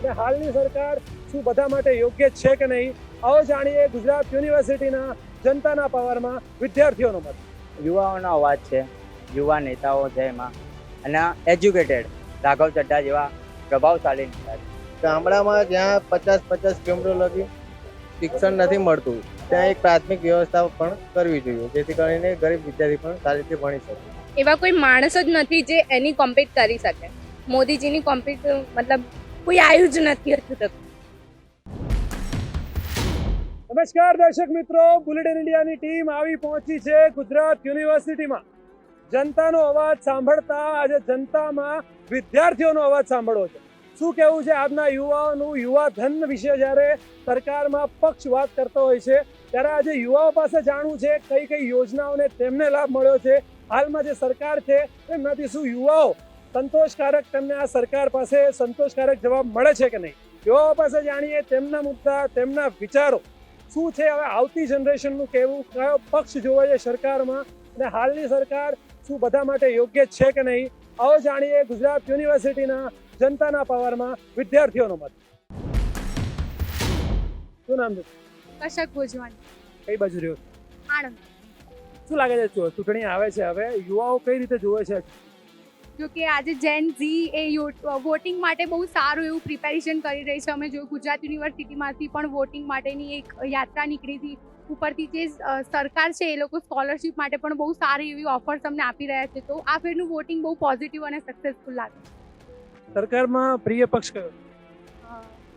અને હાલની સરકાર શું બધા માટે યોગ્ય છે કે નહીં આવો જાણીએ ગુજરાત યુનિવર્સિટીના જનતાના પાવરમાં વિદ્યાર્થીઓનો મત. યુવાઓનો અવાજ છે યુવા નેતાઓ છે એમાં અને એજ્યુકેટેડ રાઘવ ચડ્ડા જેવા પ્રભાવશાળી નેતા છે. ગામડામાં જ્યાં પચાસ પચાસ કિલોમીટર લગી શિક્ષણ નથી મળતું ત્યાં એક પ્રાથમિક વ્યવસ્થા પણ કરવી જોઈએ જેથી કરીને ગરીબ વિદ્યાર્થી પણ સારી રીતે ભણી શકે. એવા કોઈ માણસ જ નથી જે એની કોમ્પીટ કરી શકે. મોદીજીની કોમ્પીટ મતલબ કોઈ આવ્યું જ નથી હજુ નમસ્કાર દર્શક મિત્રો બુલેટિન ઇન્ડિયાની ટીમ આવી પહોંચી છે ગુજરાત યુનિવર્સિટીમાં. જનતાનો અવાજ સાંભળતા, આજે જનતામાં વિદ્યાર્થીઓનો અવાજ સાંભળવો છે. શું કહેવું છે આજના યુવાઓનું? યુવા ધન વિશે જ્યારે સરકારમાં પક્ષ વાત કરતો હોય છે, ત્યારે આજે યુવાઓ પાસે જાણવું છે કઈ કઈ યોજનાઓને તેમને લાભ મળ્યો છે. હાલમાં જે સરકાર છે, એમનાથી શું યુવાઓ સંતોષકારક તેમને આ સરકાર પાસે સંતોષકારક જવાબ મળે છે કે નહીં? તેઓ પાસે જાણીએ તેમના મુદ્દા તેમના વિચારો. શું છે હવે આવતી જનરેશનનું કહેવું? કયો પક્ષ જોવે છે સરકારમાં? અને હાલની સરકાર શું બધા માટે યોગ્ય છે કે નહીં? આવો જાણીએ ગુજરાત યુનિવર્સિટીના જનતાના પાવરમાં વિદ્યાર્થીઓનો મત. શું નામ છે? કશક ભોજવાની કઈ બાજુ રહ્યો? આણંદ. શું લાગે છે? ચૂંટણી આવે છે હવે? યુવાઓ કઈ રીતે જોવે છે? જો કે આજે જેન ઝી એ વોટિંગ માટે બહુ સારું એવું પ્રિપેરેશન કરી રહી છે. અમે જોયું ગુજરાત યુનિવર્સિટીમાંથી પણ વોટિંગ માટેની એક યાત્રા નીકળી હતી. ઉપરથી જે સરકાર છે એ લોકો સ્કોલરશિપ માટે પણ બહુ સારી એવી ઓફર્સ અમને આપી રહ્યા છે. તો આ ફેરનું વોટિંગ બહુ પોઝિટિવ અને સક્સેસફુલ લાગે. સરકારમાં પ્રિય પક્ષ કયો?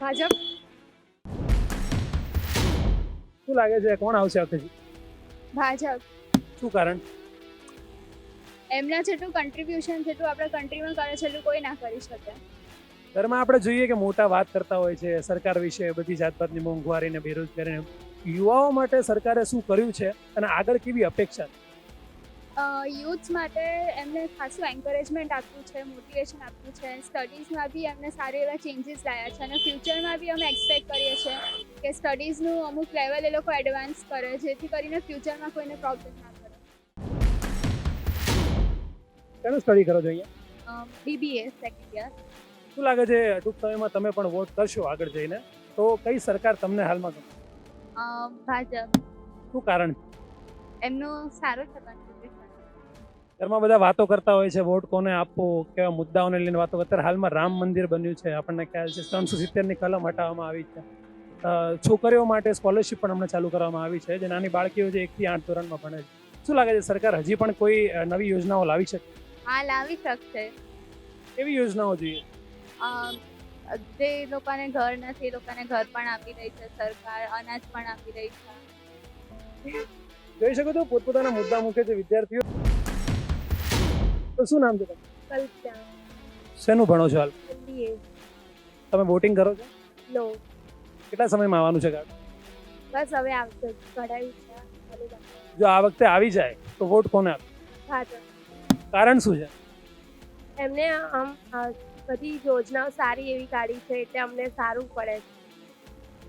ભાજપ. શું લાગે છે? કોણ આવશે આ ભાજપ. શું કારણ? એમના જેટલું કન્ટ્રીબ્યુશન જેટલું આપણા કન્ટ્રીમાં કરે છે એટલું કોઈ ના કરી શકે. ઘરમાં આપણે જોઈએ કે મોટા વાત કરતા હોય છે સરકાર વિશે બધી જાતપાતની મોંઘવારીને ને બેરોજગારી યુવાઓ માટે સરકારે શું કર્યું છે અને આગળ કેવી અપેક્ષા છે? યુથ્સ માટે એમને ખાસું એન્કરેજમેન્ટ આપ્યું છે મોટિવેશન આપ્યું છે. સ્ટડીઝમાં બી એમને સારા એવા ચેન્જીસ લાવ્યા છે અને ફ્યુચરમાં બી અમે એક્સપેક્ટ કરીએ છીએ કે સ્ટડીઝનું અમુક લેવલ એ લોકો એડવાન્સ કરે જેથી કરીને ફ્યુચરમાં કોઈને પ્રોબ્લેમ ના પડે શેનું સ્ટડી કરો છો અહીંયા? બીબીએ સેકન્ડ યર શું લાગે છે ટૂંક સમયમાં તમે પણ વોટ કરશો આગળ જઈને? તો કઈ સરકાર તમને હાલમાં ગમે? ભાજપ. શું કારણ? છે? એમનો સારો છે ઘરમાં બધા વાતો કરતા હોય છે વોટ કોને આપવો કેવા મુદ્દાઓને લઈને વાતો અત્યારે હાલમાં રામ મંદિર બન્યું છે આપણને ખ્યાલ છે ત્રણસો સિત્તેરની કલમ હટાવવામાં આવી છે. છોકરીઓ માટે સ્કોલરશિપ પણ હમણાં ચાલુ કરવામાં આવી છે જે નાની બાળકીઓ જે એકથી આઠ ધોરણમાં ભણે છે. શું લાગે છે સરકાર હજી પણ કોઈ નવી યોજનાઓ લાવી શકે? હા લાવી શકશે. એવી યોજનાઓ જોઈએ? અ, જે લોકોને ઘર નથી એ લોકોને ઘર પણ આપી રહી છે સરકાર અનાજ પણ આપી રહી છે. જોઈ શકો છો પોતપોતાના મુદ્દા મૂકે છે વિદ્યાર્થીઓ. તો શું નામ છે તમારું? કલ્પના. શેનું ભણો છો હાલ. તમે બોટિંગ કરો છો? લો. કેટલા સમયમાં આવવાનું છે ગાડ બસ હવે આવશે કઢાયું છે. જો આ વખતે આવી જાય તો વોટ કોને આપે? ભાજપ કારણ શું છે? એમને આમ બધી યોજનાઓ સારી એવી કાઢી છે એટલે અમને સારું પડે છે.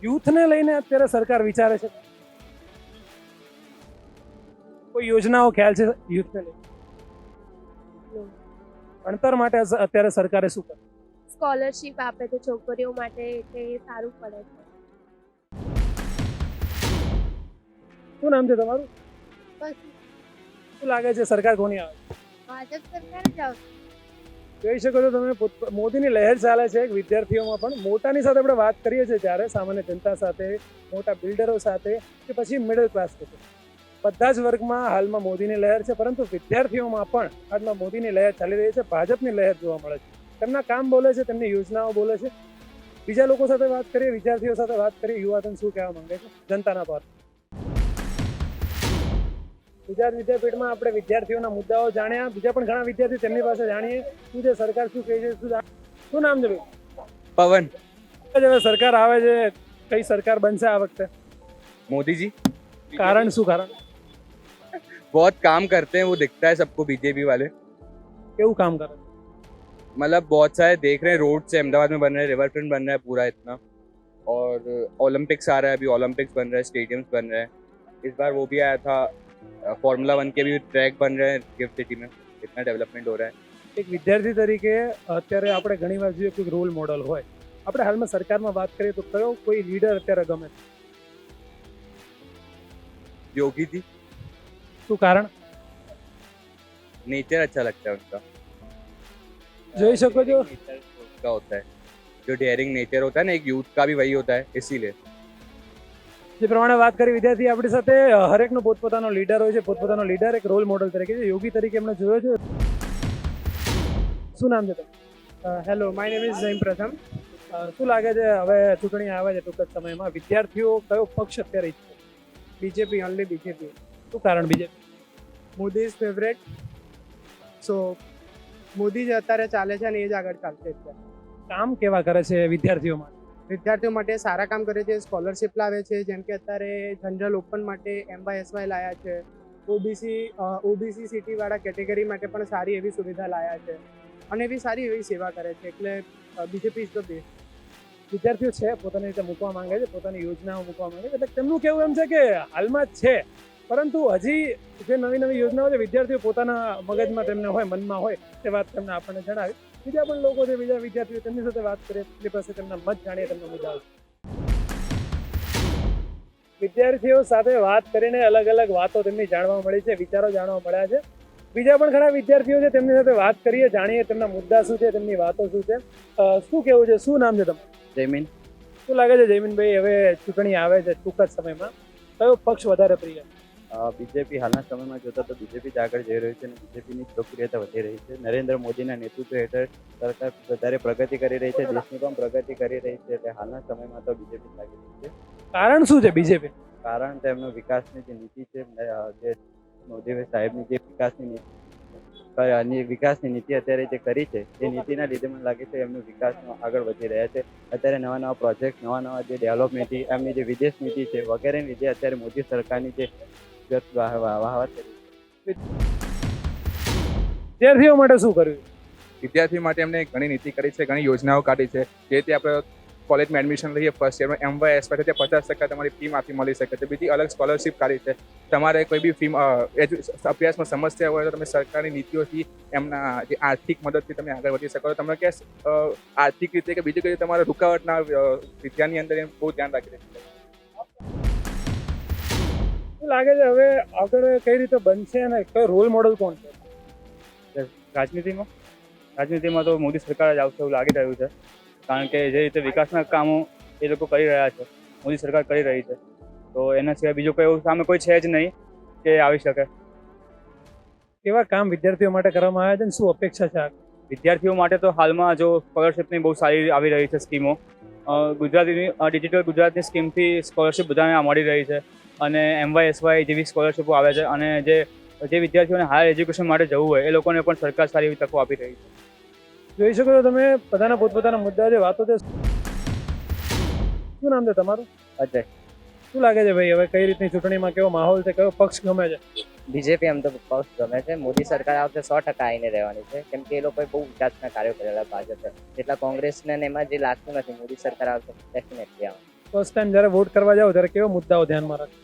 યુથને લઈને અત્યારે સરકાર વિચારે છે? કોઈ યોજનાઓ ખ્યાલ છે યુથને લઈને? ભણતર માટે અત્યારે સરકારે શું કર્યું સ્કોલરશિપ આપે છે છોકરીઓ માટે એટલે એ સારું પડે છે. શું નામ છે તમારું? શું લાગે છે સરકાર કોની આવે? ભાજપ જોઈ શકો છો તમે મોદીની લહેર ચાલે છે વિદ્યાર્થીઓમાં પણ. મોટાની સાથે આપણે વાત કરીએ છીએ ત્યારે સામાન્ય જનતા સાથે, મોટા બિલ્ડરો સાથે કે પછી મિડલ ક્લાસ સાથે બધા જ વર્ગમાં હાલમાં મોદીની લહેર છે, પરંતુ વિદ્યાર્થીઓમાં પણ હાલમાં મોદીની લહેર ચાલી રહી છે, ભાજપની લહેર જોવા મળે છે. તેમના કામ બોલે છે, તેમની યોજનાઓ બોલે છે. બીજા લોકો સાથે વાત કરીએ, વિદ્યાર્થીઓ સાથે વાત કરીએ, યુવાધન શું કહેવા માંગે છે? જનતાના પર ગુજરાત વિદ્યાપીઠમાં આપણે વિદ્યાર્થીઓના મુદ્દાઓ જાણ્યા બીજા પણ ઘણા વિદ્યાર્થી તેમની પાસે જાણીએ શું છે સરકાર શું કહે છે શું જા- શું નામ છે ભાઈ पवन હવે સરકાર આવે છે કઈ સરકાર બનશે આ વખતે मोदी जी કારણ શું કારણ बहुत काम करते हैं वो दिखता है सबको बीजेपी वाले કેવું કામ કરે मतलब बहुत सारे देख रहे हैं रोड से अहमदाबाद में बन रहे हैं रिवर फ्रंट बन रहा है पूरा इतना और ओलंपिक्स आ रहा है अभी ओलंपिक्स बन रहे हैं स्टेडियम्स बन रहे हैं इस बार वो भी आया था फॉर्मूला वन के भी ट्रैक बन रहे हैं गिफ्ट सिटी में इतना डेवलपमेंट हो रहा है એક વિદ્યાર્થી તરીકે અત્યારે આપણે ઘણી વાર જોઈએ કોઈ રોલ મોડલ હોય આપણે હાલમાં સરકારમાં વાત કરીએ તો કયો કોઈ લીડર અત્યારે ગમે છે? योगी जी શું કારણ नेचर अच्छा लगता है उनका જોઈ શકો છો नेचर का होता है जो डेयरिंग नेचर होता है ना एक यूथ का भी वही होता है इसीलिए જે પ્રમાણે વાત કરી વિદ્યાર્થી આપણી સાથે હરેકનો પોતપોતાનો લીડર હોય છે પોતપોતાનો લીડર એક રોલ મોડલ તરીકે છે. યોગી તરીકે એમણે જોયો છે. શું નામ છે તમે hello my name is Jain Pratham. શું લાગે છે હવે ચૂંટણી આવે છે ટૂંક જ સમયમાં? વિદ્યાર્થીઓ કયો પક્ષ અત્યારે ઈચ્છે બીજેપી ઓનલી બીજેપી. શું કારણ BJP? Modi is favourite so Modi જે અત્યારે ચાલે છે અને એ જ આગળ ચાલશે કામ કેવા કરે છે વિદ્યાર્થીઓ માટે વિદ્યાર્થીઓ માટે સારા કામ કરે છે સ્કોલરશિપ લાવે છે, જેમ કે અત્યારે જનરલ ઓપન માટે એમવાયએસવાય લાયા છે. ઓબીસી ઓબીસી સિટીવાળા કેટેગરી માટે પણ સારી એવી સુવિધા લાયા છે અને એવી સારી એવી સેવા કરે છે. એટલે બીજેપી ઇઝ ધ બેસ્ટ વિદ્યાર્થીઓ છે, પોતાની રીતે મૂકવા માંગે છે, પોતાની યોજનાઓ મૂકવા માંગે છે. એટલે તેમનું કેવું એમ છે કે હાલમાં જ છે. પરંતુ હજી જે નવી નવી યોજનાઓ છે, વિદ્યાર્થીઓ પોતાના મગજમાં તેમને હોય, મનમાં હોય તે વાત તેમને આપણને જણાવી. બીજા પણ લોકો છે બીજા વિદ્યાર્થીઓ તેમની સાથે વાત કરીએ તેમની પાસે તેમના મત જાણીએ તેમના મુદ્દા વિદ્યાર્થીઓ સાથે વાત કરીને અલગ અલગ વાતો તેમની જાણવા મળી છે વિચારો જાણવા મળ્યા છે. બીજા પણ ઘણા વિદ્યાર્થીઓ છે તેમની સાથે વાત કરીએ જાણીએ તેમના મુદ્દા શું છે તેમની વાતો શું છે. શું કેવું છે શું નામ છે તમારું? જયમીન. શું લાગે છે જયમીનભાઈ હવે ચૂંટણી આવે છે ટૂંક જ સમયમાં. કયો પક્ષ વધારે પ્રિય? બીજેપી હાલના સમયમાં જોતા તો બીજેપી જ આગળ જઈ રહ્યું છે અને બીજેપીની લોકપ્રિયતા વધી રહી છે. નરેન્દ્ર મોદીના નેતૃત્વ હેઠળ સરકાર વધારે પ્રગતિ કરી રહી છે દેશની પણ પ્રગતિ કરી રહી છે એટલે હાલના સમયમાં તો બીજેપી લાગી રહી છે. કારણ શું છે બીજેપી કારણ તેમનો વિકાસની જે નીતિ છે જે મોદી સાહેબની જે વિકાસની નીતિ વિકાસની નીતિ અત્યારે જે કરી છે એ નીતિના લીધે મને લાગે છે એમનું વિકાસ આગળ વધી રહ્યા છે. અત્યારે નવા નવા પ્રોજેક્ટ નવા નવા જે ડેવલપમેન્ટ એમની જે વિદેશ નીતિ છે વગેરેની લીધે અત્યારે મોદી સરકારની જે ગત વાહ- વાહ- વાહ વિદ્યાર્થીઓ માટે શું કર્યું? વિદ્યાર્થી માટે એમને ઘણી નીતિ કરી છે, ઘણી યોજનાઓ કાઢી છે. જેથી આપણે કોલેજમાં એડમિશન લઈએ ફર્સ્ટ યરમાં એમ વાય એસ પાસે પચાસ ટકા તમારી ફી માફી મળી શકે છે. બીજી અલગ સ્કોલરશિપ કાઢી છે. તમારે કોઈ બી ફી અભ્યાસમાં સમસ્યા હોય તો તમે સરકારની નીતિઓથી એમના જે આર્થિક મદદથી તમે આગળ વધી શકો તમે કે આર્થિક રીતે કે બીજી કોઈ તમારે રૂકાવટના વિદ્યાની અંદર એમ બહુ ધ્યાન રાખી છે? શું લાગે છે હવે આગળ કઈ રીતે બનશે અને કયો રોલ મોડલ કોણ છે? રાજનીતિમાં? રાજનીતિમાં તો મોદી સરકાર જ આવશે એવું લાગી રહ્યું છે. કારણ કે જે રીતે વિકાસના કામો એ લોકો કરી રહ્યા છે મોદી સરકાર કરી રહી છે. તો એના સિવાય બીજું કોઈ એવું સામે કોઈ છે જ નહીં કે આવી શકે. કેવા કામ વિદ્યાર્થીઓ માટે કરવામાં આવ્યા છે અને શું અપેક્ષા છે આગળ? વિદ્યાર્થીઓ માટે તો હાલમાં જો સ્કોલરશિપની બહુ સારી આવી રહી છે સ્કીમો. ગુજરાતીની ડિજિટલ ગુજરાતની સ્કીમથી સ્કોલરશિપ બધાને મળી રહી છે. અને એમવાય એસવાય જેવી સ્કોલરશીપો આવે છે અને જે જે વિદ્યાર્થીઓને હાયર એજ્યુકેશન માટે જવું હોય એ લોકોને પણ સરકાર સારી એવી તકો આપી રહી છે. જોઈ શકો છો તમે બધાના પોતપોતાના મુદ્દા છે વાતો છે. શું નામ છે તમારું? અજય. શું લાગે છે ભાઈ હવે કઈ રીતની ચૂંટણીમાં કેવો માહોલ છે કયો પક્ષ ગમે છે? બીજેપી એમ તો પક્ષ ગમે છે. મોદી સરકાર આ વખતે સો ટકા આવીને રહેવાની છે. કેમ કે એ લોકોએ બહુ વિકાસના કાર્યો કરેલા ભાજપે એટલા કોંગ્રેસને ને એમાં જે લાગતું નથી મોદી સરકાર આવશે ડેફિનેટલી આવે ફર્સ્ટ ટાઈમ જ્યારે વોટ કરવા જાવ ત્યારે કેવા મુદ્દાઓ ધ્યાનમાં રાખો?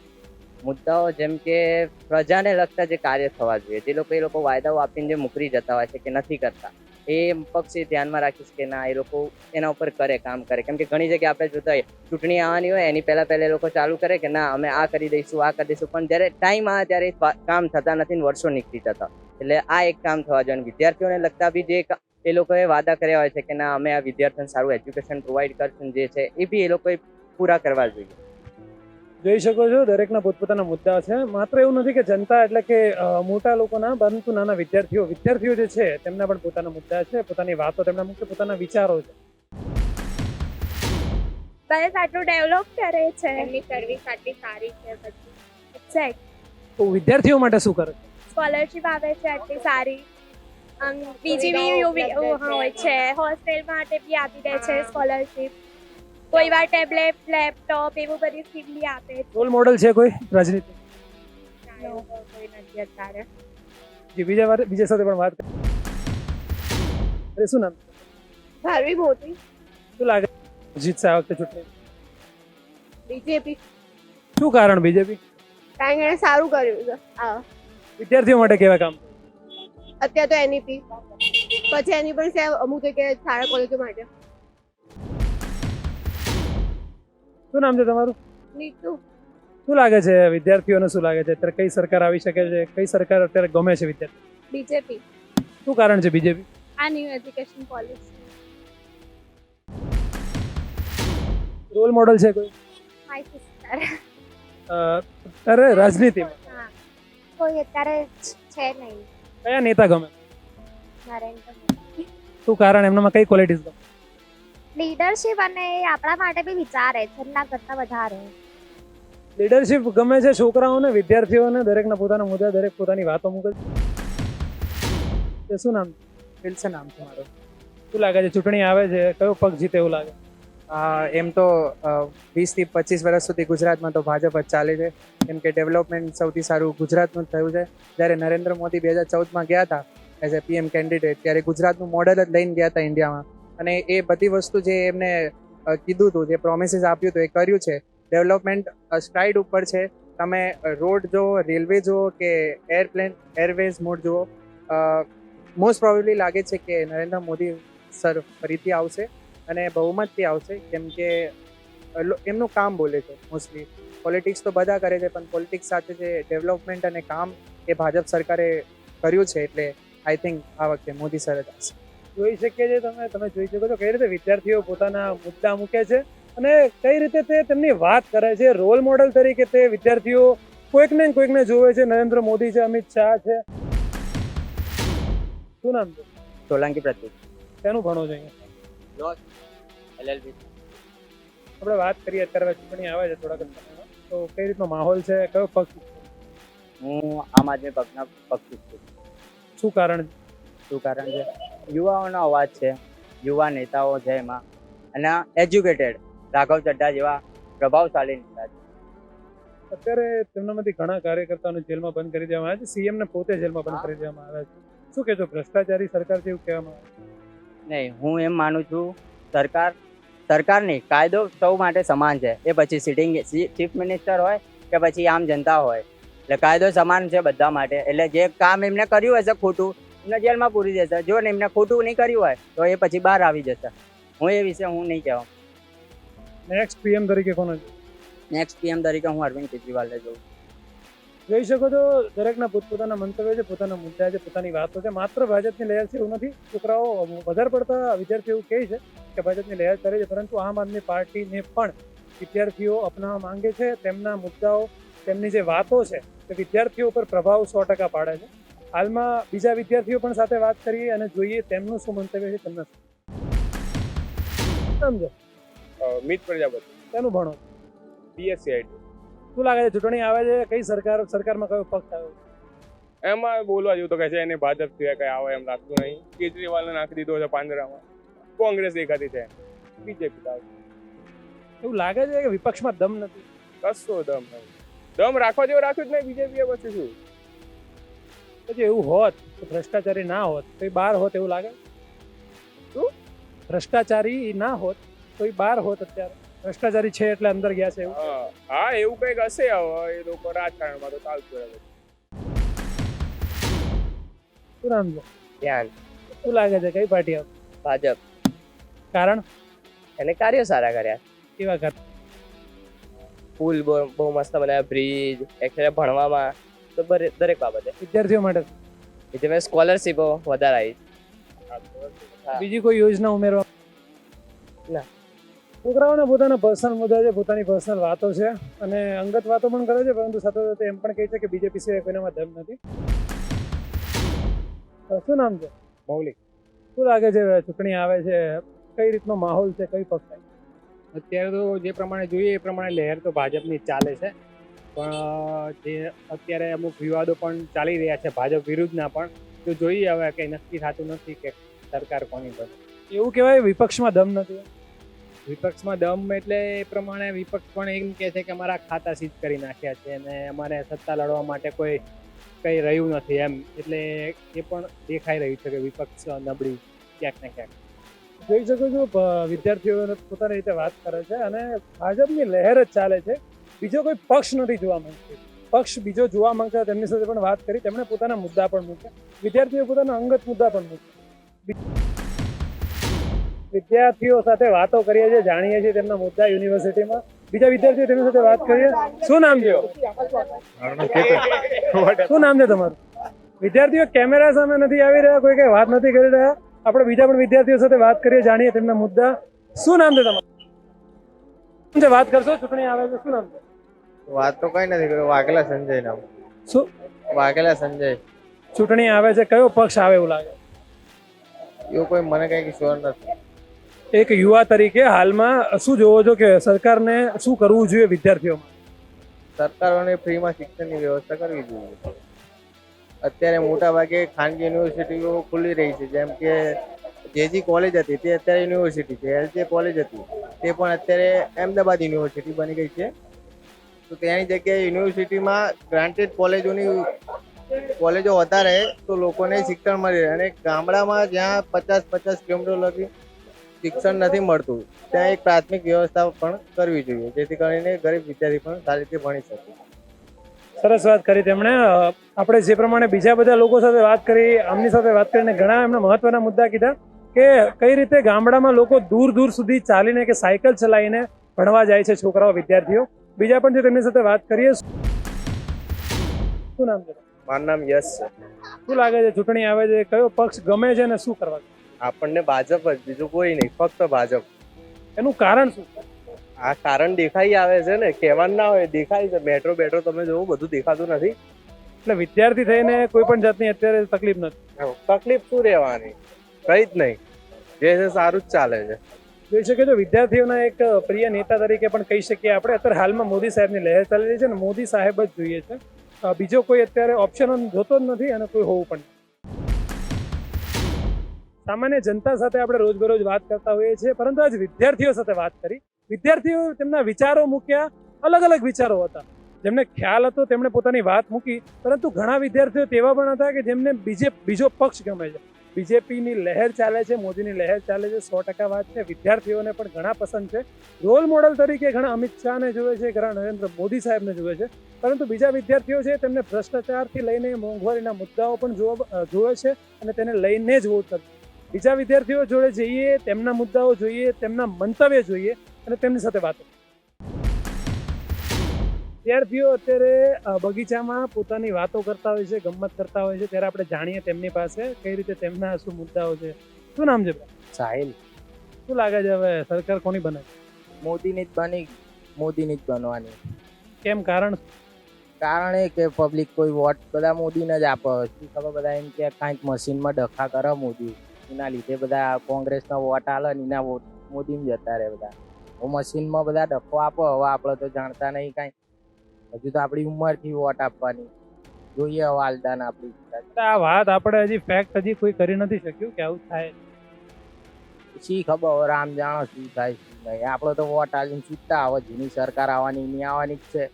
મુદ્દાઓ જેમ કે પ્રજાને લગતા જે કાર્ય થવા જોઈએ, જે લોકો એ લોકો વાયદાઓ આપીને જે મુકરી જતા હોય છે કે નથી કરતા, એ પક્ષ ધ્યાનમાં રાખીશ કે ના, એ લોકો એના ઉપર કરે, કામ કરે. કેમ કે ઘણી જગ્યાએ આપણે જોતા હોઈએ, ચૂંટણી આવવાની હોય, એની પહેલાં પહેલાં એ લોકો ચાલુ કરે કે ના, અમે આ કરી દઈશું, આ કરી દઈશું. પણ જ્યારે ટાઈમ આવે ત્યારે કામ થતા નથી ને વર્ષો નીકળી જતા. એટલે આ એક કામ થવા જોઈએ. વિદ્યાર્થીઓને લગતા બી જે એ લોકોએ વાદા કર્યા હોય છે કે ના, અમે આ વિદ્યાર્થીઓને સારું એજ્યુકેશન પ્રોવાઈડ કરશું જે છે, એ બી એ લોકોએ પૂરા કરવા જોઈએ. જોઈ શકો છો દરેકના પોતપોતાના મુદ્દા છે. માત્ર એવું નથી કે જનતા એટલે કે મોટા લોકોના પરંતુ નાના વિદ્યાર્થીઓ. વિદ્યાર્થીઓ જે છે તેમના પણ પોતાના મુદ્દા છે પોતાની વાતો તેમના મુખ્ય પોતાના વિચારો છે. બસ આટલું ડેવલપ કરે છે. એમની સર્વિસ આટલી સારી છે પછી એક્ઝેક્ટ તો વિદ્યાર્થીઓ માટે શું કરે? સ્કોલરશિપ આવે છે આટલી સારી. બીજી બી હોય છે. હોસ્ટેલ માટે બી આપી દે છે સ્કોલરશિપ કોઈ વાર ટેબ્લેટ લેપટોપ એવું બધી સ્કીમ બી આપે છે. રોલ મોડલ છે કોઈ રાજનીતિ? કોઈ નથી અત્યારે. જે બીજા વાર બીજા સાથે પણ વાત કરી. અરે શું નામ? ભારવી મોતી શું લાગે જીત આ વખતે ચૂંટણી? બીજેપી. શું કારણ બીજેપી? કારણ કે એણે સારું કર્યું છે. હા. વિદ્યાર્થીઓ માટે કેવા કામ? અત્યારે તો એનઈપી. પછી એની પણ અમુક જગ્યાએ સારા કોલેજો માટે. શું નામ છે તમારું? નીતુ. શું લાગે છે વિદ્યાર્થીઓને શું લાગે છે? અત્યારે કઈ સરકાર આવી શકે છે? કઈ સરકાર અત્યારે ગમે છે વિદ્યાર્થી બીજેપી. શું કારણ છે બીજેપી? આ new education policy role model છે કોઈ? My sister. અત્યારે રાજનીતિમાં? કોઈ અત્યારે છે નહીં. કયા નેતા ગમે? નરેન્દ્ર મોદી. શું કારણ? એમનામાં કઈ ક્વોલિટીઝ ગમે? લીડરશિપ અને એ આપણા માટે બી વિચારે છે એમના કરતાં વધારે. લીડરશિપ ગમે છે છોકરાઓને વિદ્યાર્થીઓને દરેકના પોતાના મુદ્દા દરેક પોતાની વાતો મૂકે છે શું નામ? વિલ્સન નામ છે મારું શું લાગે છે ચૂંટણી આવે છે? કયો પક્ષ જીતે એવું લાગે? એમ તો વીસથી પચીસ વર્ષ સુધી ગુજરાતમાં તો ભાજપ જ ચાલે છે. કેમ કે ડેવલપમેન્ટ સૌથી સારું ગુજરાતનું જ થયું છે. જ્યારે નરેન્દ્ર મોદી બે હજાર ચૌદમાં ગયા હતા એઝ એ પીએમ કેન્ડિડેટ ત્યારે ગુજરાતનું મોડલ જ લઈને ગયા હતા ઇન્ડિયામાં અને એ બધી વસ્તુ જે એમને કીધું હતું, જે પ્રોમિસીસ આપ્યું હતું, એ કર્યું છે. ડેવલપમેન્ટ સ્ટ્રાઇડ ઉપર છે. તમે રોડ જુઓ રેલવે જુઓ કે એરપ્લેન એરવેઝ મોડ જુઓ મોસ્ટ પ્રોબેબલી લાગે છે કે નરેન્દ્ર મોદી સર ફરીથી આવશે અને બહુમતથી આવશે, કેમ કે એમનું કામ બોલે છે મોસ્ટલી પોલિટિક્સ તો બધા કરે છે, પણ પોલિટિક્સ સાથે જે ડેવલપમેન્ટ અને કામ એ ભાજપ સરકારે કર્યું છે, એટલે આઈ થિંક આ વખતે મોદી સર જ આવશે. જોઈ શકીએ છીએ તમે તમે જોઈ શકો છો કઈ રીતે વિદ્યાર્થીઓ પોતાના મુદ્દા મૂકે છે અને કઈ રીતે તે તેમની વાત કરે છે. રોલ મોડલ તરીકે તે વિદ્યાર્થીઓ કોઈકને ને કોઈકને જોવે છે. નરેન્દ્ર મોદી છે અમિત શાહ છે. શું નામ છે? સોલંકી પ્રતિક. તેનું ભણો છે અહીંયા? એલએલબી. આપણે વાત કરીએ અત્યારે ચૂંટણી આવે છે થોડાક સમયમાં તો કઈ રીતનો માહોલ છે? કયો પક્ષ હું આમ આદમી પક્ષના પક્ષ છું શું કારણ? શું કારણ છે? યુવાઓનો અવાજ છે યુવા નેતાઓ છે એમાં. અને એજ્યુકેટેડ રાઘવ ચડ્ડા જેવા પ્રભાવશાળી નેતા છે. અત્યારે તેમનામાંથી ઘણા કાર્યકર્તાઓને જેલમાં બંધ કરી દેવામાં આવે છે. સીએમ ને પોતે જેલમાં બંધ કરી દેવામાં આવે છે. શું કહેશો ભ્રષ્ટાચારી સરકાર છે એવું કહેવામાં આવે નહીં હું એમ માનું છું સરકાર સરકાર નહીં કાયદો સૌ માટે સમાન છે. એ પછી સિટિંગ ચીફ મિનિસ્ટર હોય કે પછી આમ જનતા હોય. એટલે કાયદો સમાન છે બધા માટે. એટલે જે કામ એમને કર્યું હશે ખોટું એમને જેલમાં પૂરી જશે જો ને એમને ખોટું નહીં કર્યું હોય તો એ પછી બહાર આવી જશે. હું એ વિશે હું નહીં કહેવા. નેક્સ્ટ પીએમ તરીકે કોનો છે નેક્સ્ટ પીએમ તરીકે હું અરવિંદ કેજરીવાલને જોઉં. જોઈ શકો છો દરેકના પોતપોતાના મંતવ્ય છે પોતાના મુદ્દા છે પોતાની વાતો છે. માત્ર ભાજપની લહેર છે એવું નથી. છોકરાઓ વધારે પડતા વિદ્યાર્થીઓ એવું કહે છે કે ભાજપની લહેર કરે છે પરંતુ આમ આદમી પાર્ટીને પણ વિદ્યાર્થીઓ અપનાવવા માંગે છે. તેમના મુદ્દાઓ તેમની જે વાતો છે તે વિદ્યાર્થીઓ પર પ્રભાવ સો ટકા પાડે છે. હાલમાં બીજા વિદ્યાર્થીઓ પણ સાથે વાત કરીએ અને જોઈએ તેમનું શું મંતવ્ય છે તેમના સમજો. મિત પ્રજાપતિ. તેનું ભણો. બીએસસી આઈટી શું લાગે છે ચૂંટણી આવે છે કઈ સરકાર સરકારમાં કયો પક્ષ આવ્યો એમાં બોલવા જેવું તો કહે છે એને ભાજપ સિવાય કઈ આવે એમ લાગતું નહીં. કેજરીવાલને નાખી દીધો છે પાંજરામાં. કોંગ્રેસ દેખાતી છે. બીજેપી એવું લાગે છે કે વિપક્ષમાં દમ નથી? કશો દમ નહીં દમ રાખવા જેવું રાખ્યું જ નહીં બીજેપીએ પછી શું? તો જો એવું હોત તો ભ્રષ્ટાચારી ના હોત તો એ બહાર હોત એવું લાગે? શું? ભ્રષ્ટાચારી ના હોત તો એ બહાર હોત અત્યારે. ભ્રષ્ટાચારી છે એટલે અંદર ગયા છે એવું? હા એવું કંઈક હશે હવે એ લોકો રાજકારણમાં તો ચાલતું રહે શું નામ છે? ધ્યાન. શું લાગે છે? કઈ પાર્ટી આવે ભાજપ. કારણ? એને કાર્યો સારા કર્યા. કેવા કર પુલ બહુ મસ્ત બનાવ્યા બ્રિજ એકચ્યુઅલી ભણવામાં. તો દરેક બાબતે. વિદ્યાર્થીઓ માટે. બીજી સ્કોલરશીપો વધારે આવી. બીજી કોઈ યોજના ઉમેરવા? ના. છોકરાઓને પોતાના પર્સનલ મુદ્દા છે પોતાની પર્સનલ વાતો છે અને અંગત વાતો પણ કરે છે પરંતુ સાથે સાથે એમ પણ કહે છે કે બીજેપી સિવાય કોઈનામાં ધર્મ નથી. શું નામ છે? મૌલિક. શું લાગે છે ચૂંટણી આવે છે? કઈ રીતનો માહોલ છે કઈ પક્ષ? અત્યારે તો જે પ્રમાણે જોઈએ એ પ્રમાણે લહેર તો ભાજપની ચાલે છે. પણ જે અત્યારે અમુક વિવાદો પણ ચાલી રહ્યા છે ભાજપ વિરુદ્ધના પણ તો જોઈએ હવે કંઈ નક્કી થતું નથી કે સરકાર કોની બને એવું કહેવાય વિપક્ષમાં દમ નથી વિપક્ષમાં દમ એટલે એ પ્રમાણે વિપક્ષ પણ એમ કહે છે કે અમારા ખાતા સીધ કરી નાખ્યા છે અને અમારે સત્તા લડવા માટે કોઈ કંઈ રહ્યું નથી એમ. એટલે એ પણ દેખાઈ રહ્યું છે કે વિપક્ષ નબળી ક્યાંક ને ક્યાંક. જોઈ શકો છો વિદ્યાર્થીઓ પોતાની રીતે વાત કરે છે અને ભાજપની લહેર જ ચાલે છે. બીજો કોઈ પક્ષ નથી જોવા માંગતો પક્ષ બીજો જોવા માંગતા તેમની સાથે પણ વાત કરી, તેમણે પોતાના મુદ્દા પણ મૂક્યા. વિદ્યાર્થીઓ પોતાના અંગત મુદ્દા પણ મૂક્યા. વિદ્યાર્થીઓ સાથે વાતો કરીએ છીએ, જાણીએ છીએ તેમના મુદ્દા યુનિવર્સિટીમાં. બીજા વિદ્યાર્થીઓ તેમની સાથે વાત કરીએ. શું નામ છે? શું નામ છે તમારું? વિદ્યાર્થીઓ કેમેરા સામે નથી આવી રહ્યા, કોઈ કઈ વાત નથી કરી રહ્યા. આપણે બીજા પણ વિદ્યાર્થીઓ સાથે વાત કરીએ, જાણીએ તેમના મુદ્દા. શું નામ છે તમારું? વાત કરશો? ચૂંટણી આવે છે, શું નામ છે? વાત તો કઈ નથી કર્યું. વાઘેલા સંજય નામ. શું? વાઘેલા સંજય. ચૂંટણી આવે છે કયો પક્ષ આવે એવું લાગે? એવું કોઈ મને કઈ શ્યોર નથી. એક યુવા તરીકે હાલમાં શું જોવો છો કે સરકારને શું કરવું જોઈએ વિદ્યાર્થીઓમાં? સરકારોને ફ્રીમાં શિક્ષણની વ્યવસ્થા કરવી જોઈએ. અત્યારે મોટા ભાગે ખાનગી યુનિવર્સિટીઓ ખુલી રહી છે. જેમ કે જેજી કોલેજ હતી તે અત્યારે યુનિવર્સિટી છે એલજે કોલેજ હતી તે પણ અત્યારે અમદાવાદ યુનિવર્સિટી બની ગઈ છે. તો તેની જગ્યાએ યુનિવર્સિટીમાં ગ્રાન્ટેડ કોલેજોની કોલેજો વધારે, તો લોકોને શિક્ષણ મળી રહે. અને ગામડામાં જ્યાં પચાસ પચાસ કિલોમીટર લગી શિક્ષણ નથી મળતું, ત્યાં એક પ્રાથમિક વ્યવસ્થા પણ કરવી જોઈએ, જેથી કરીને ગરીબ વિદ્યાર્થી પણ સારી રીતે ભણી શકે. સરસ વાત કરી તેમણે. આપણે જે પ્રમાણે બીજા બધા લોકો સાથે વાત કરી, આમની સાથે વાત કરીને ઘણા એમના મહત્વના મુદ્દા કીધા, કે કઈ રીતે ગામડામાં લોકો દૂર દૂર સુધી ચાલીને કે સાયકલ ચલાવીને ભણવા જાય છે છોકરાઓ, વિદ્યાર્થીઓ. બીજા પણ છે તેમની સાથે વાત કરીએ. શું નામ છે? મારું નામ યશ છે. શું લાગે છે ચૂંટણી આવે છે કયો પક્ષ ગમે છે અને શું કરવા? આપણને ભાજપ જ બીજું કોઈ નહીં ફક્ત ભાજપ. એનું કારણ શું? આ કારણ દેખાઈ આવે છે ને કહેવાનું ના હોય દેખાય છે. મેટ્રો બેટ્રો તમે જોવો બધું દેખાતું નથી. એટલે વિદ્યાર્થી થઈને કોઈ પણ જાતની અત્યારે તકલીફ નથી. તકલીફ શું રહેવાની? કઈ જ નહીં. જે છે સારું જ ચાલે છે. જોઈ શકીએ તો વિદ્યાર્થીઓના એક પ્રિય નેતા તરીકે પણ કહી શકીએ આપણે. અત્યારે હાલમાં મોદી સાહેબની લહેર ચાલી છે ને મોદી સાહેબ જ જોઈએ છે. બીજો કોઈ અત્યારે ઓપ્શન જોતો જ નથી અને કોઈ હોવું પણ સામાન્ય જનતા સાથે આપણે રોજબરોજ વાત કરતા હોઈએ છીએ, પરંતુ આજ વિદ્યાર્થીઓ સાથે વાત કરી. વિદ્યાર્થીઓ તેમના વિચારો મૂક્યા, અલગ અલગ વિચારો હતા. જેમને ખ્યાલ હતો તેમણે પોતાની વાત મૂકી, પરંતુ ઘણા વિદ્યાર્થીઓ તેવા પણ હતા કે જેમને બીજે, બીજો પક્ષ ગમે છે. બીજેપીની લહેર ચાલે છે, મોદીની લહેર ચાલે છે, સો ટકા વાત છે. વિદ્યાર્થીઓને પણ ઘણા પસંદ છે. રોલ મોડલ તરીકે ઘણા અમિત શાહને જોવે છે, ઘણા નરેન્દ્ર મોદી સાહેબને જોવે છે. પરંતુ બીજા વિદ્યાર્થીઓ છે, તેમને ભ્રષ્ટાચારથી લઈને મોંઘવારીના મુદ્દાઓ પણ જોવા છે અને તેને લઈને જ વોટ બીજા વિદ્યાર્થીઓ જોડે જઈએ, તેમના મુદ્દાઓ જોઈએ, તેમના મંતવ્ય જોઈએ અને તેમની સાથે વાતો વિદ્યાર્થીઓ અત્યારે બગીચામાં પોતાની વાતો કરતા હોય છે ગમત કરતા હોય છે ત્યારે આપણે જાણીએ તેમની પાસે કઈ રીતે તેમના શું મુદ્દાઓ છે. શું નામ છે સાહિલ. શું લાગે છે હવે સરકાર કોની બને? મોદીની જ બની મોદીની જ બનવાની. કેમ કારણ? કારણ એ કે પબ્લિક કોઈ વોટ બધા મોદીને જ આપે. શું ખબર બધા એમ કે કાંઈક મશીનમાં ડખા કરે મોદી. એના લીધે બધા કોંગ્રેસના વોટ આલે ને એના વોટ મોદીને જતા રહે બધા. મશીનમાં બધા ડખો આપો. હવે આપણે તો જાણતા નહીં કાંઈ. હજુ તો આપણી ઉંમરથી વોટ આપવાની. જોઈએ હવે આપણી આ વાત આપણે હજી ફેક્ટ હજી કોઈ કરી નથી શક્યું કે આવું થાય. શી ખબર હવે રામ જાણો શું થાય શું નહીં. આપણે તો વોટ આલીને છૂટતા હવે જેની સરકાર આવવાની એની આવવાની જ છે.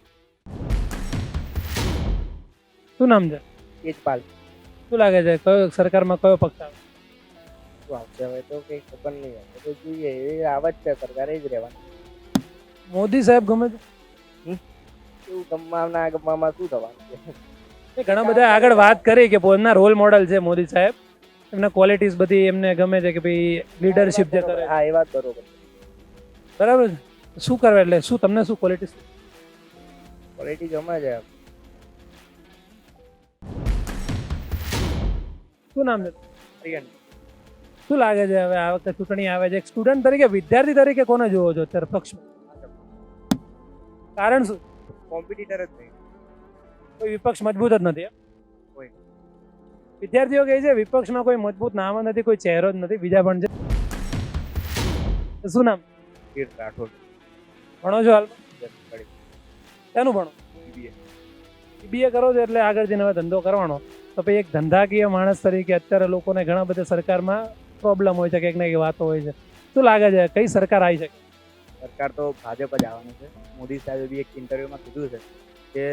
શું નામ છે? તેજપાલ. શું લાગે છે? કયો સરકારમાં કયો પક્ષ આવે? શું આવશે હવે તો કંઈ ખબર નહીં. હવે તો જોઈએ એ આવે જ છે સરકાર એ જ રહેવાની. મોદી સાહેબ ગમે છે શું ગમવા ગમવામાં શું થવાનું છે? ઘણા બધા આગળ વાત કરી કે પોતાના રોલ મોડલ છે મોદી સાહેબ. એમના ક્વોલિટીઝ બધી એમને ગમે છે કે ભાઈ લીડરશિપ જે કરે. હા એ વાત બરોબર બરાબર શું કરવા એટલે શું તમને શું ક્વોલિટીઝ ક્વોલિટી ગમે છે શું નામ છે? શું લાગે છે હવે આ વખતે ચૂંટણી આવે છે? એક સ્ટુડન્ટ તરીકે વિદ્યાર્થી તરીકે કોને જોવો છો અત્યારે પક્ષમાં? કારણ શું? કોમ્પિટિટર જ નહીં. કોઈ વિપક્ષ મજબૂત જ નથી કોઈ. વિદ્યાર્થીઓ કહે છે વિપક્ષમાં કોઈ મજબૂત નામ નથી કોઈ ચહેરો જ નથી બીજા પણ છે. તો શું નામ? કીર્ત રાઠોડ. ભણો છો હાલ તેનું ભણો? બીબીએ કરો છો એટલે આગળ જઈને હવે ધંધો કરવાનો. તો પછી એક ધંધાકીય માણસ તરીકે અત્યારે લોકોને ઘણા બધા સરકારમાં પ્રોબ્લેમ હોય છે કંઈક ને કંઈક વાતો હોય છે. શું લાગે છે કઈ સરકાર આવી શકે? સરકાર તો ભાજપ જ આવવાની છે. મોદી સાહેબે બી એક ઇન્ટરવ્યુમાં કીધું છે કે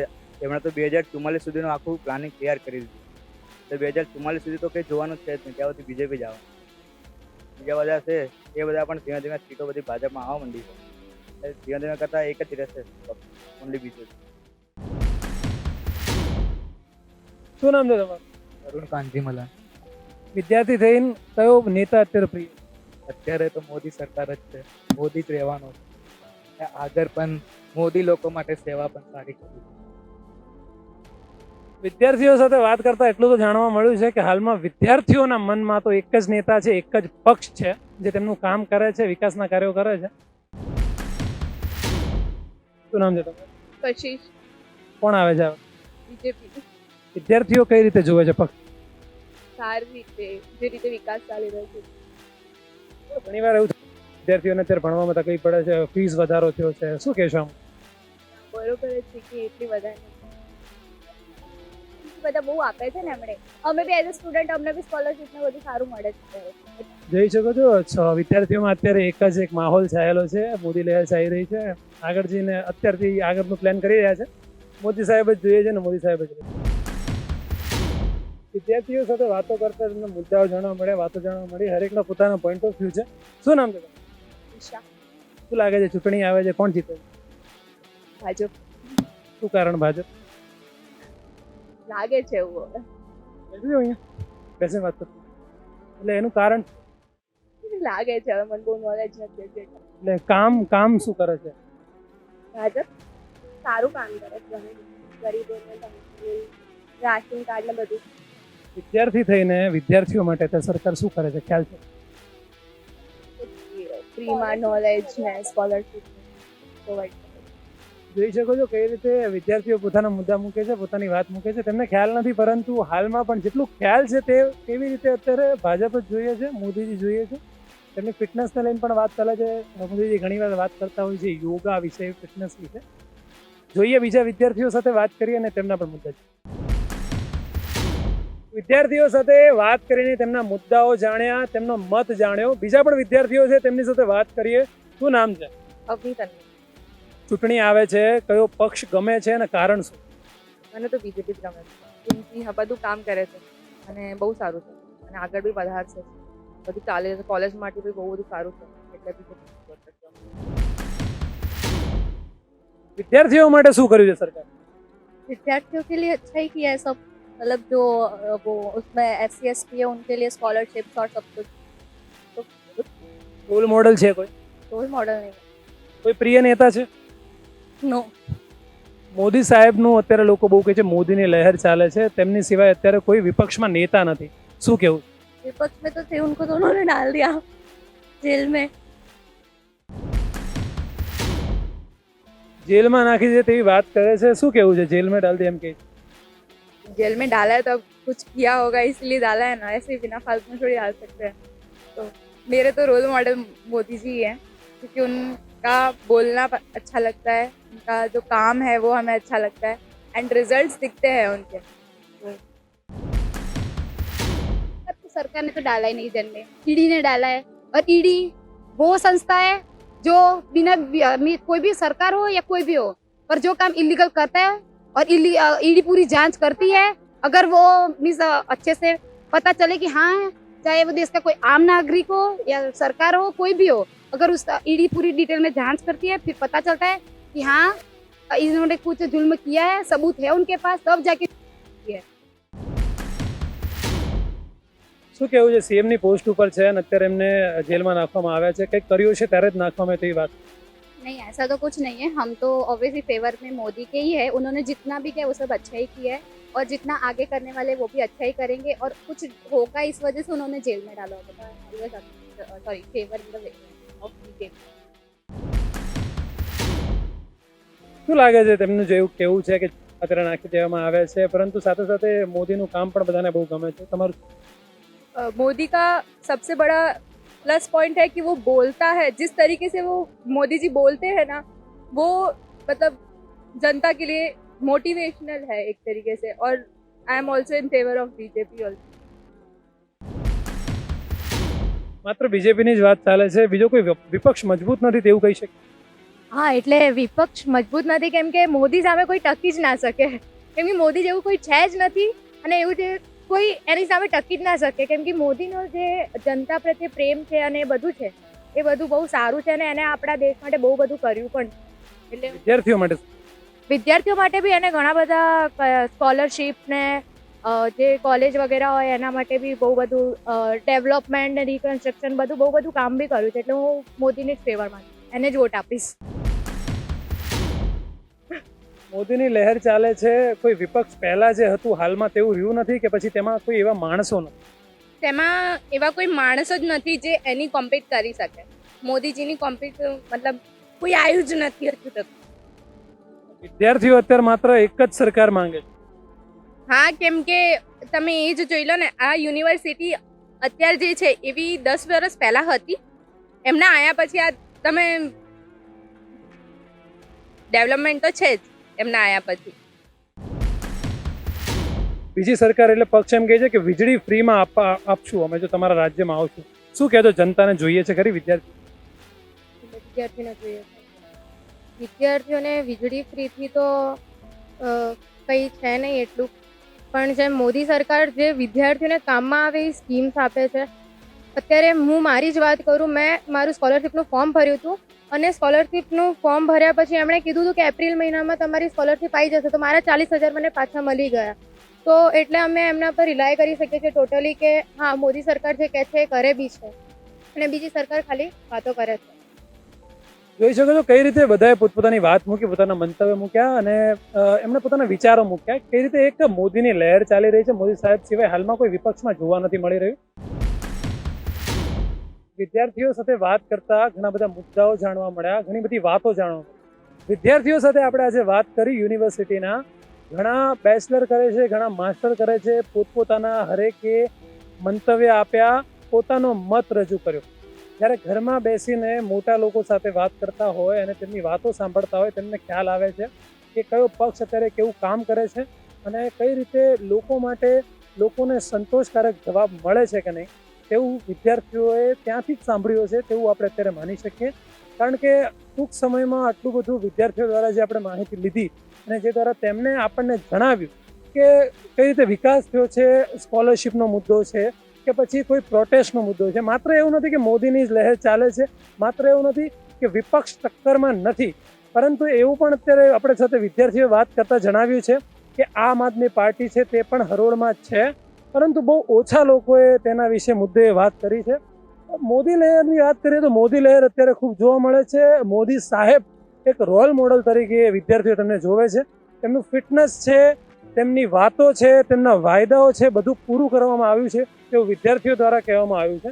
એમણે તો બે હજાર ચુમ્માલીસ સુધીનું આખું પ્લાનિંગ તૈયાર કરી દીધું. તો બે હજાર ચુમ્માલીસ સુધી તો કંઈ જોવાનું જ છે જ નહીં. ત્યાં સુધી બીજેપી જ આવવાનું. બીજા બધા છે એ બધા પણ ધીમે ધીમે સીટો બધી ભાજપમાં આવવા માંડી છે. ધીમે ધીમે કરતાં એક જ રહેશે ઓનલી બીજેપી શું નામ છે તમારું? અરુણ કાંજીમલા વિદ્યાર્થી થઈને કયો નેતા અત્યારે પ્રિય? અત્યારે તો મોદી સરકાર જ છે. મોદી જ રહેવાનો છે. આગળ પણ મોદી લોકો માટે સેવા પણ સારી કરી વિદ્યાર્થીઓ સાથે વાત કરતા એટલું તો જાણવા મળ્યું છે કે હાલમાં વિદ્યાર્થીઓના મનમાં તો એક જ નેતા છે એક જ પક્ષ છે જે તેમનું કામ કરે છે વિકાસના કાર્યો કરે છે. શું નામ છે તમારું? પછી કોણ આવે છે? બીજેપી. વિદ્યાર્થીઓ કઈ રીતે જોવે છે પક્ષ? સારી રીતે જે રીતે વિકાસ ચાલી રહ્યો છે. ઘણી વાર એવું વિદ્યાર્થીઓને અત્યારે ભણવામાં તકલીફ પડે છે ફીસ વધારો થયો છે. શું કહેશો આમ? બરોબર છે કે એટલી વધારે બધા બહુ આપે છે ને એમણે અમે બી એઝ અ સ્ટુડન્ટ અમને બી સ્કોલરશીપ ને બધું સારું મળે છે જોઈ શકો છો વિદ્યાર્થીઓમાં અત્યારે એક જ એક માહોલ છાયેલો છે. મોદી લહેર છાઈ રહી છે. આગળ જઈને અત્યારથી આગળનું પ્લાન કરી રહ્યા છે. મોદી સાહેબ જ જોઈએ છે ને મોદી સાહેબ જ. વિદ્યાર્થીઓ સાથે વાતો કરતા તમને મુદ્દાઓ જાણવા મળે વાતો જાણવા મળી. હરેકનો પોતાનો પોઈન્ટ ઓફ વ્યૂ છે. શું નામ છે શું લાગે છે ચૂંટણી આવે છે કોણ જીતે? છે? ભાજપ. શું કારણ ભાજપ? લાગે છે એવું હવે. બેસી અહીંયા. બેસે વાત કરતો એટલે એનું કારણ? લાગે છે હવે મને બહુ નોલેજ નથી એટલે કામ કામ શું કરે છે? ભાજપ? સારું કામ કરે છે ગરીબોને રાશન કાર્ડ ને બધું. વિદ્યાર્થી થઈને વિદ્યાર્થીઓ માટે તે સરકાર શું કરે છે? ખ્યાલ છે? ફ્રીમાં નોલેજ ને સ્કોલરશીપ પ્રોવાઈડ જોઈ શકો છો કઈ રીતે વિદ્યાર્થીઓ પોતાના મુદ્દા મૂકે છે પોતાની વાત મૂકે છે. તેમને ખ્યાલ નથી પરંતુ હાલમાં પણ જેટલું ખ્યાલ છે તે કેવી રીતે અત્યારે ભાજપ જ જોઈએ છે મોદીજી જોઈએ છે. તેમની ફિટનેસને લઈને પણ વાત ચાલે છે. મોદીજી ઘણી વાર વાત કરતા હોય છે યોગા વિશે ફિટનેસ વિશે. જોઈએ બીજા વિદ્યાર્થીઓ સાથે વાત કરીએ અને તેમના પણ મુદ્દા છે વિદ્યાર્થીઓ સાથે વાત કરીને તેમના મુદ્દાઓ જાણ્યા તેમનો મત જાણ્યો. બીજા પણ વિદ્યાર્થીઓ છે તેમની સાથે વાત કરીએ. શું નામ છે? અભિતન ચૂંટણી આવે છે કયો પક્ષ ગમે છે અને કારણ શું? મને તો બીજેપી જ ગમે છે. બધું કામ કરે છે અને બહુ સારું છે. અને આગળ બી વધારશે બધું ચાલે છે. કોલેજ માટે બી બહુ બધું સારું છે. એટલે વિદ્યાર્થીઓ માટે શું કર્યું છે સરકાર? વિદ્યાર્થીઓ કે લીધે અચ્છા કિયા સબ मतलब जो अ, वो उसमें एस सी एस टी है उनके लिए स्कॉलरशिप और सब कुछ રોલ મોડલ છે કોઈ रोल मॉडल नहीं કોઈ પ્રિય નેતા છે नो મોદી સાહેબનું અત્યારે લોકો બહુ કહે છે મોદીની લહેર ચાલે છે તેમની સિવાય અત્યારે કોઈ વિપક્ષમાં નેતા નથી શું કેવું विपक्ष में तो थे उनको तो उन्होंने डाल दिया जेल में જેલમાં નાખી દે તેવી વાત કરે છે શું કેવું છે જેલમાં ડાલ દે એમ કે जेल में डाला है तो अब कुछ किया होगा, इसलिए डाला है ना। ऐसे बिना फालतू में थोड़ी डाल सकते हैं। तो मेरे तो रोल मॉडल मोदी जी ही क्योंकि उनका बोलना अच्छा लगता है, उनका जो काम है वो हमें अच्छा लगता है एंड रिजल्ट्स दिखते हैं उनके। तो सरकार ने तो डाला ही नहीं जेल में। ईडी ने डाला है, और ईडी वो संस्था है जो बिना कोई भी सरकार हो या कोई भी हो, पर जो काम इलीगल करता है और ईडी पूरी जांच करती है अगर वो मीन्स अच्छे से पता चले कि हाँ चाहे वो देश का कोई आम नागरिक हो या सरकार हो कोई भी हो अगर उस ईडी पूरी डिटेल में जांच करती है फिर पता चलता है कि हाँ इन्होंने कुछ जुल्म किया है सबूत है उनके पास तब जाके શું કેવું છે સીએમની પોસ્ટ ઉપર છે અને અત્યારે એમને જેલમાં નાખવામાં આવ્યા છે કંઈક કર્યું છે ત્યારે જ નાખવામાં તેવી વાત नहीं ऐसा तो कुछ नहीं है हम तो ऑब्वियसली फेवर में मोदी के ही है उन्होंने जितना भी किया वो सब अच्छा ही किया है और जितना आगे करने वाले वो भी अच्छा ही करेंगे और कुछ होगा इस वजह से उन्होंने जेल में डाला होगा सॉरी फेवर ऑफ શું લાગે છે તેમનું જેવું કેવું છે કે અત્યારે નાખી દેવામાં આવે છે પરંતુ સાથે સાથે મોદીનું કામ પણ બધાને બહુ ગમે છે તમારું अ, मोदी का सबसे बड़ा प्लस पॉइंट है कि वो बोलता है जिस तरीके से वो मोदी जी बोलते हैं ना वो मतलब जनता के लिए मोटिवेशनल है एक तरीके से और I am also in favour of BJP also માત્ર બીજેપીની જ વાત ચાલે છે બીજો કોઈ વિપ- વિપક્ષ મજબૂત નથી તેવું કહી શકે હા એટલે વિપક્ષ મજબૂત નથી કેમ કે મોદી સામે કોઈ ટકી જ ના શકે કેમ કે મોદી જેવું કોઈ છે જ નથી અને એવું જે કોઈ એની સામે ટકી જ ના શકે. કેમ કે મોદીનો જે જનતા પ્રત્યે પ્રેમ છે અને એ બધું છે એ બધું બહુ સારું છે અને એને આપણા દેશ માટે બહુ બધું કર્યું પણ. એટલે વિદ્યાર્થીઓ માટે? વિદ્યાર્થીઓ માટે બી એને ઘણા બધા સ્કોલરશીપ ને જે કોલેજ વગેરે હોય એના માટે બી બહુ બધું ડેવલપમેન્ટ ને રિકન્સ્ટ્રક્શન બધું બહુ બધું કામ બી કર્યું છે. એટલે હું મોદીને જ ફેવર માનું એને જ વોટ આપીશ. મોદીની લહેર ચાલે છે કોઈ વિપક્ષ પહેલાં જે હતું હાલમાં તેવું રહ્યું નથી કે પછી તેમાં કોઈ એવા માણસો નથી તેમાં એવા કોઈ માણસ જ નથી જે એની કોમ્પીટ કરી શકે. મોદીજીની કોમ્પીટ મતલબ કોઈ આવ્યું જ નથી હજુ વિદ્યાર્થીઓ અત્યારે માત્ર એક જ સરકાર માંગે છે. હા કેમ કે તમે એ જ જોઈ લો ને આ યુનિવર્સિટી અત્યારે જે છે એવી દસ વર્ષ પહેલાં હતી. એમના આયા પછી આ તમે ડેવલપમેન્ટ તો છે જ. એમના આયા પછી. બીજી સરકાર એટલે પક્ષ એમ કહે છે કે વીજળી ફ્રીમાં આપવા આપશું. અમે જો તમારા રાજ્યમાં આવશું. શું કહેતો જનતાને જોઈએ છે ખરી વિદ્યાર્થી વિદ્યાર્થીને જોઈએ છે. વિદ્યાર્થીઓને વીજળી ફ્રીથી તો કંઈ છે નહીં એટલું. પણ જે મોદી સરકાર જે વિદ્યાર્થીઓને કામમાં આવે એ સ્કીમ્સ આપે છે. અત્યારે હું મારી જ વાત કરું મેં મારું સ્કોલરશિપનું ફોર્મ ભર્યું હતું. અને સ્કોલરશિપનું ફોર્મ ભર્યા પછી એમણે કીધું હતું કે એપ્રિલ મહિનામાં તમારી સ્કોલરશિપ આવી જશે, તો મારા ચાલીસ હજાર મને પાછા મળી ગયા. તો એટલે અમે એમના પર રિલાય કરી શકીએ છીએ ટોટલી કે હા, મોદી સરકાર જે કહે છે એ કરે બી છે. અને બીજી સરકાર ખાલી વાતો કરે છે. જોઈ શકો છો કઈ રીતે બધાએ પોતપોતાની વાત મૂકી, પોતાના મંતવ્ય મૂક્યા અને એમણે પોતાના વિચારો મૂક્યા કઈ રીતે એક મોદીની લહેર ચાલી રહી છે. મોદી સાહેબ સિવાય હાલમાં કોઈ વિપક્ષમાં જોવા નથી મળી રહ્યું. વિદ્યાર્થીઓ સાથે વાત કરતા ઘણા બધા મુદ્દાઓ જાણવા મળ્યા, ઘણી બધી વાતો જાણવા વિદ્યાર્થીઓ સાથે આપણે આજે વાત કરી યુનિવર્સિટીના. ઘણા બેચલર કરે છે, ઘણા માસ્ટર કરે છે, પોતપોતાના હરેકે મંતવ્ય આપ્યા, પોતાનો મત રજૂ કર્યો. જ્યારે ઘરમાં બેસીને મોટા લોકો સાથે વાત કરતા હોય અને તેમની વાતો સાંભળતા હોય, તેમને ખ્યાલ આવે છે કે કયો પક્ષ અત્યારે કેવું કામ કરે છે અને કઈ રીતે લોકો માટે લોકોને સંતોષકારક જવાબ મળે છે કે નહીં. તેવું વિદ્યાર્થીઓએ ત્યાંથી જ સાંભળ્યું છે તેવું આપણે અત્યારે માની શકીએ. કારણ કે ટૂંક સમયમાં આટલું બધું વિદ્યાર્થીઓ દ્વારા જે આપણે માહિતી લીધી અને જે દ્વારા તેમણે આપણને જણાવ્યું કે કઈ રીતે વિકાસ થયો છે, સ્કોલરશિપનો મુદ્દો છે કે પછી કોઈ પ્રોટેસ્ટનો મુદ્દો છે. માત્ર એવું નથી કે મોદીની જ લહેર ચાલે છે, માત્ર એવું નથી કે વિપક્ષ ટક્કરમાં નથી. પરંતુ એવું પણ અત્યારે આપણે સાથે વિદ્યાર્થીઓ વાત કરતાં જણાવ્યું છે કે આમ આદમી પાર્ટી છે તે પણ હરોળમાં જ છે. પરંતુ બહુ ઓછા લોકોએ તેના વિશે મુદ્દે વાત કરી છે. મોદી લહેરની વાત કરીએ તો મોદી લહેર અત્યારે ખૂબ જોવા મળે છે. મોદી સાહેબ એક રોલ મોડલ તરીકે વિદ્યાર્થીઓ તમને જોવે છે. તેમનું ફિટનેસ છે, તેમની વાતો છે, તેમના વાયદાઓ છે, બધું પૂરું કરવામાં આવ્યું છે તેવું વિદ્યાર્થીઓ દ્વારા કહેવામાં આવ્યું છે.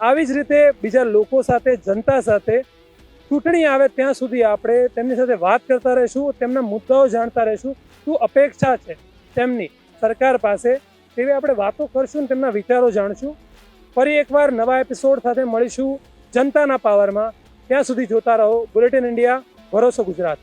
આવી જ રીતે બીજા લોકો સાથે, જનતા સાથે ચૂંટણી આવે ત્યાં સુધી આપણે તેમની સાથે વાત કરતા રહીશું, તેમના મુદ્દાઓ જાણતા રહીશું, શું અપેક્ષા છે તેમની સરકાર પાસે તેવી આપણે વાતો કરશું અને તેમના વિચારો જાણશું. ફરી એકવાર નવા એપિસોડ સાથે મળીશું જનતાના પાવરમાં ત્યાં સુધી જોતા રહો. બુલેટિન ઇન્ડિયા ભરોસો ગુજરાત.